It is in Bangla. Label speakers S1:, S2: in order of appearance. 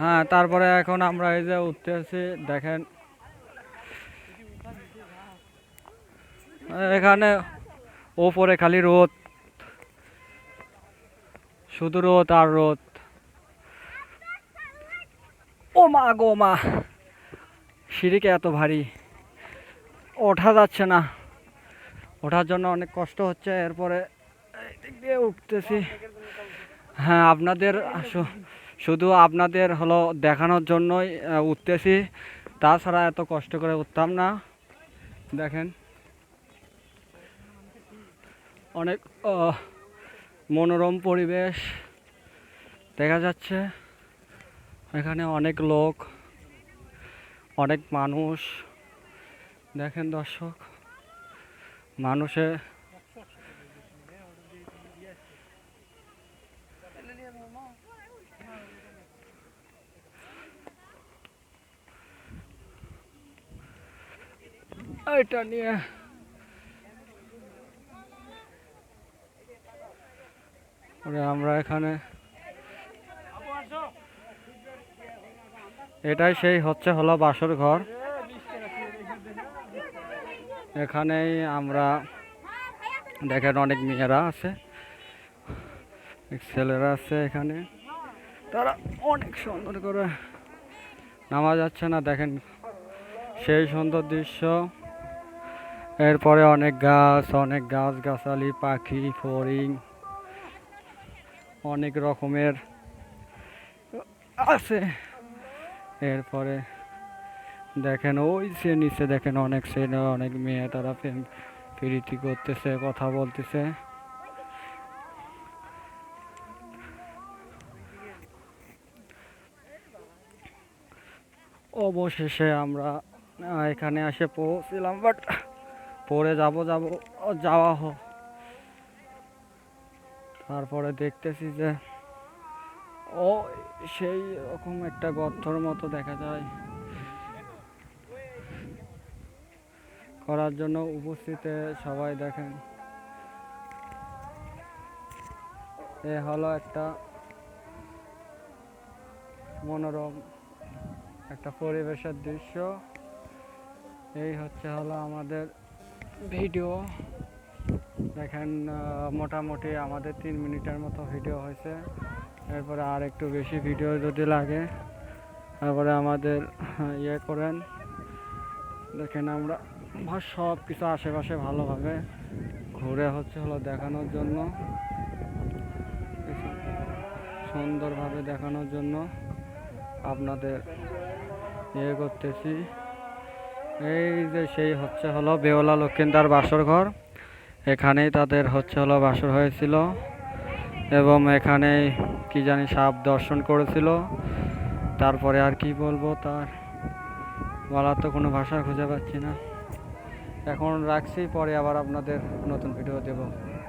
S1: হ্যাঁ তারপরে এখন আমরা এই যে উঠতে আছি, দেখেন। এখানে ওপরে খালি রোদ। শুধু রোদ আর রোদ। ও মা গো মা, সিঁড়িকে এত ভারী। ওঠা যাচ্ছে না। ওঠার জন্য অনেক কষ্ট হচ্ছে, এরপরে উঠতেছি। হ্যাঁ আপনাদের শু- শুধু আপনাদের হলো দেখানোর জন্যই উঠতেছি। তাছাড়া এত কষ্ট করে উঠতাম না। দেখেন। অনেক মনোরম পরিবেশ দেখা যাচ্ছে। এখানে অনেক লোক, অনেক মানুষ। দেখেন দর্শক, মানুষে এটা নিয়ে। আমরা এখানে এটাই সেই হচ্ছে হলো বাসর ঘর। এখানেই আমরা দেখেন অনেক মেয়েরা আছে। ছেলেরা আছে এখানে। তারা অনেক সুন্দর করে নামা যাচ্ছে না, দেখেন সেই সুন্দর দৃশ্য। এরপরে অনেক গাছ অনেক গাছ গাছালি পাখি, ফড়িং, অনেক রকমের আছে। এরপরে দেখেন ওই সে নিচে দেখেন অনেক ছেলে, অনেক মেয়ে তারা প্রীতি করতেছে, কথা বলতেছে। অবশেষে আমরা এখানে এসে পৌঁছলাম বাট পরে যাব যাব, যাওয়া হোক। তারপরে দেখতেছি যে, ও, সেই রকম একটা গর্তর মতো দেখা যায়। করার জন্য উপস্থিতে সবাই দেখেন। এ হলো একটা মনোরম একটা পরিবেশের দৃশ্য। এই হচ্ছে হলো আমাদের ভিডিও। দেখেন মোটামুটি আমাদের তিন মিনিটের মতো ভিডিও হয়েছে। এরপরে আর একটু বেশি ভিডিও যদি লাগে, তারপরে আমাদের ইয়ে করেন। দেখেন আমরা সব কিছু আশেপাশে ভালোভাবে ঘুরে হচ্ছে হলো দেখানোর জন্য। সুন্দরভাবে দেখানোর জন্য আপনাদের ইয়ে করতেছি। এই যে সেই হচ্ছে হলো বেওলা লক্ষ্মীন্দার বাসর ঘর। এখানেই তাদের হচ্ছে হলো বাসর হয়েছিল এবং এখানে কি জানি সাপ দর্শন করেছিল। তারপরে আর কি বলব তার? বলার তো কোনো ভাষা খুঁজে পাচ্ছি না। এখন রাখছি, পরে আবার আপনাদের নতুন ভিডিও দেবো।